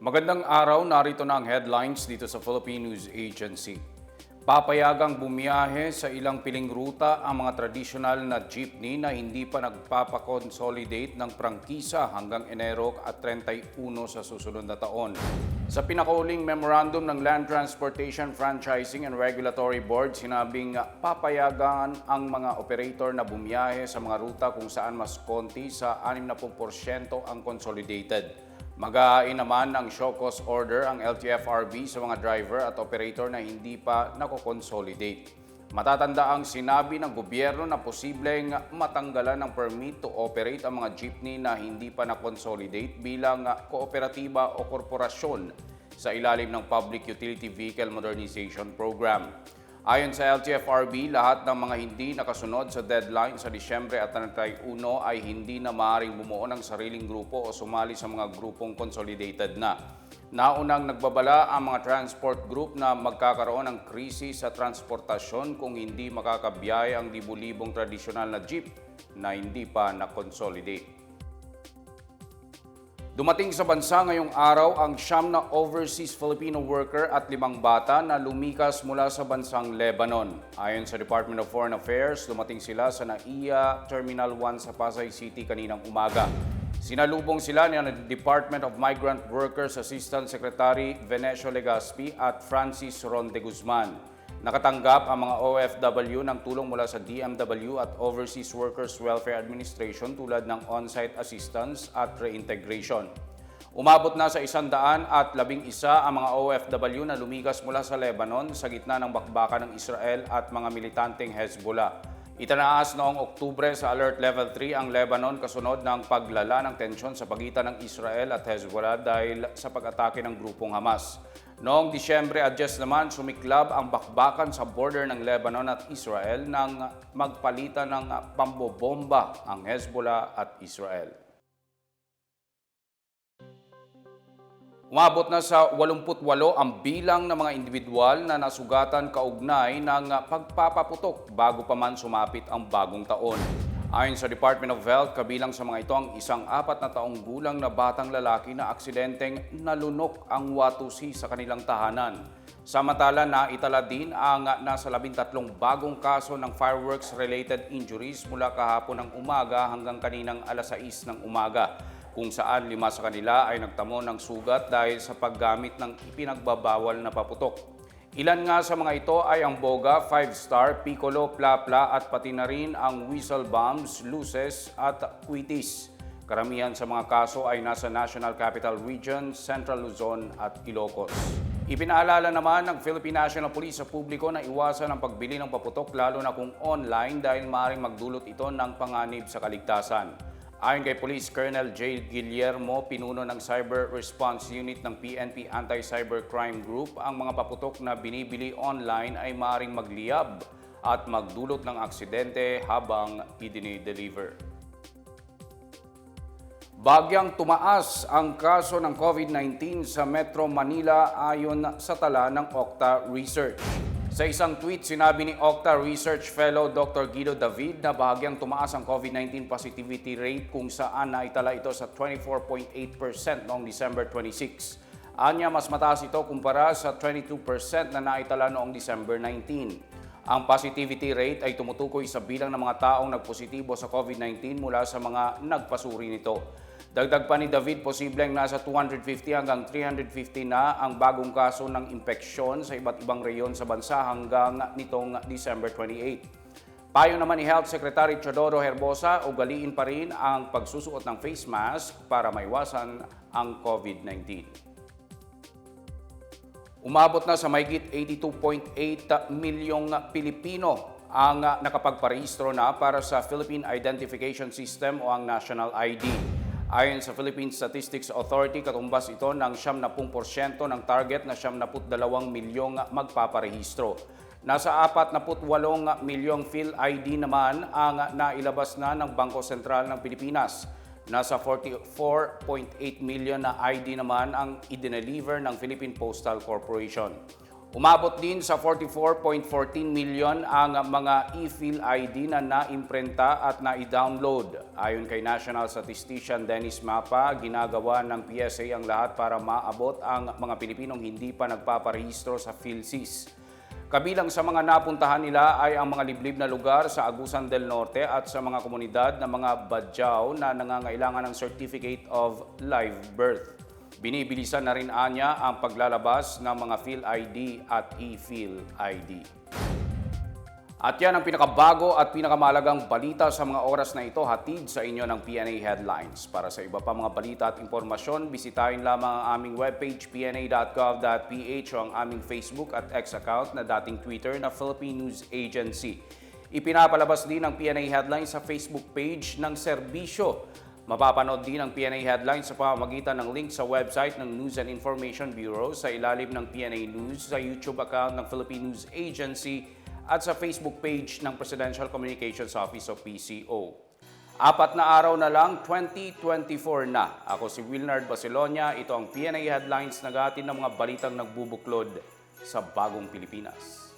Magandang araw, narito na ang headlines dito sa Philippine News Agency. Papayagang bumiyahe sa ilang piling ruta ang mga tradisyonal na jeepney na hindi pa nagpapakonsolidate ng prangkisa hanggang Enero at 31 sa susunod na taon. Sa pinakauling memorandum ng Land Transportation Franchising and Regulatory Board, sinabing papayagan ang mga operator na bumiyahe sa mga ruta kung saan mas konti sa 60% ang consolidated. Mag-aain naman ng show cause order ang LTFRB sa mga driver at operator na hindi pa nako-consolidate. Matatanda ang sinabi ng gobyerno na posibleng matanggalan ng permit to operate ang mga jeepney na hindi pa na-consolidate bilang kooperatiba o korporasyon sa ilalim ng Public Utility Vehicle Modernization Program. Ayon sa LTFRB, lahat ng mga hindi nakasunod sa deadline sa Disyembre at 31 ay hindi na maaaring bumuo ng sariling grupo o sumali sa mga grupong consolidated na. Naunang nagbabala ang mga transport group na magkakaroon ng krisis sa transportasyon kung hindi makakabiyahe ang libu-libong tradisyonal na jeep na hindi pa na-consolidate. Dumating sa bansa ngayong araw ang siyam na overseas Filipino worker at limang bata na lumikas mula sa bansang Lebanon. Ayon sa Department of Foreign Affairs, dumating sila sa NAIA Terminal 1 sa Pasay City kaninang umaga. Sinalubong sila ni Department of Migrant Workers Assistant Secretary Venecio Legaspi at Francis Ronde Guzman. Nakatanggap ang mga OFW ng tulong mula sa DMW at Overseas Workers Welfare Administration tulad ng on-site assistance at reintegration. Umabot na sa isandaan at labing isa ang mga OFW na lumikas mula sa Lebanon sa gitna ng bakbakan ng Israel at mga militanteng Hezbollah. Itanaas noong Oktubre sa Alert Level 3 ang Lebanon kasunod ng paglala ng tensyon sa pagitan ng Israel at Hezbollah dahil sa pag-atake ng grupong Hamas. Noong Disyembre adjust naman, sumiklab ang bakbakan sa border ng Lebanon at Israel nang magpalitan ng pambobomba ang Hezbollah at Israel. Umabot na sa 88 ang bilang ng mga individual na nasugatan kaugnay ng pagpapaputok bago pa man sumapit ang bagong taon. Ayon sa Department of Health, kabilang sa mga ito ang isang apat na taong gulang na batang lalaki na aksidenteng nalunok ang watusi sa kanilang tahanan. Samantala, naitala din ang nasa labintatlong bagong kaso ng fireworks-related injuries mula kahapon ng umaga hanggang kaninang alas 6 ng umaga kung saan lima sa kanila ay nagtamo ng sugat dahil sa paggamit ng ipinagbabawal na paputok. Ilan nga sa mga ito ay ang Boga, 5-star, Piccolo, Plapla at pati na rin ang whistle bombs, luces at quitis. Karamihan sa mga kaso ay nasa National Capital Region, Central Luzon at Ilocos. Ipinaalala naman ng Philippine National Police sa publiko na iwasan ang pagbili ng paputok lalo na kung online dahil maaaring magdulot ito ng panganib sa kaligtasan. Ayon kay Police Colonel J. Guillermo, pinuno ng Cyber Response Unit ng PNP Anti-Cybercrime Group, ang mga paputok na binibili online ay maaaring magliyab at magdulot ng aksidente habang idini-deliver. Bagyang tumaas ang kaso ng COVID-19 sa Metro Manila ayon sa tala ng Okta Research. Sa isang tweet, sinabi ni Okta Research Fellow Dr. Guido David na bahagyang tumaas ang COVID-19 positivity rate kung saan naitala ito sa 24.8% noong December 26. Anya, mas mataas ito kumpara sa 22% na naitala noong December 19. Ang positivity rate ay tumutukoy sa bilang ng mga taong nagpositibo sa COVID-19 mula sa mga nagpasuri nito. Dagdag pa ni David, posibleng nasa 250 hanggang 350 na ang bagong kaso ng impeksyon sa iba't ibang reyon sa bansa hanggang nitong December 28. Payo naman ni Health Secretary Chodoro Herbosa, ugaliin pa rin ang pagsusuot ng face mask para maiwasan ang COVID-19. Umabot na sa mahigit 82.8 milyong Pilipino ang nakapagparehistro na para sa Philippine Identification System o ang National ID. Ayon sa Philippine Statistics Authority, katumbas ito ng 70% ng target na 72 milyong magpaparehistro. Nasa 48 milyong PhilID naman ang nailabas na ng Bangko Sentral ng Pilipinas. Nasa 44.8 million na ID naman ang idineliver ng Philippine Postal Corporation. Umabot din sa 44.14 million ang mga e-fill ID na naimprenta at na-download. Ayon kay National Statistician Dennis Mapa, ginagawa ng PSA ang lahat para maabot ang mga Pilipinong hindi pa nagpaparehistro sa PhilSys. Kabilang sa mga napuntahan nila ay ang mga liblib na lugar sa Agusan del Norte at sa mga komunidad ng mga badyaw na nangangailangan ng Certificate of Live Birth. Binibilisan na rin anya ang paglalabas ng mga Phil ID at e-Phil ID. At yan ang pinakabago at pinakamalagang balita sa mga oras na ito hatid sa inyo ng PNA Headlines. Para sa iba pa mga balita at impormasyon, bisitahin lamang ang aming webpage pna.gov.ph o ang aming Facebook at X account na dating Twitter na Philippine News Agency. Ipinapalabas din ang PNA Headlines sa Facebook page ng serbisyo. Mapapanood din ang PNA Headlines sa pamamagitan ng link sa website ng News and Information Bureau sa ilalim ng PNA News sa YouTube account ng Philippine News Agency at sa Facebook page ng Presidential Communications Office o PCO. Apat na araw na lang, 2024 na. Ako si Wilnard Basilonia. Ito ang PNA Headlines na gatin ng mga balitang nagbubuklod sa bagong Pilipinas.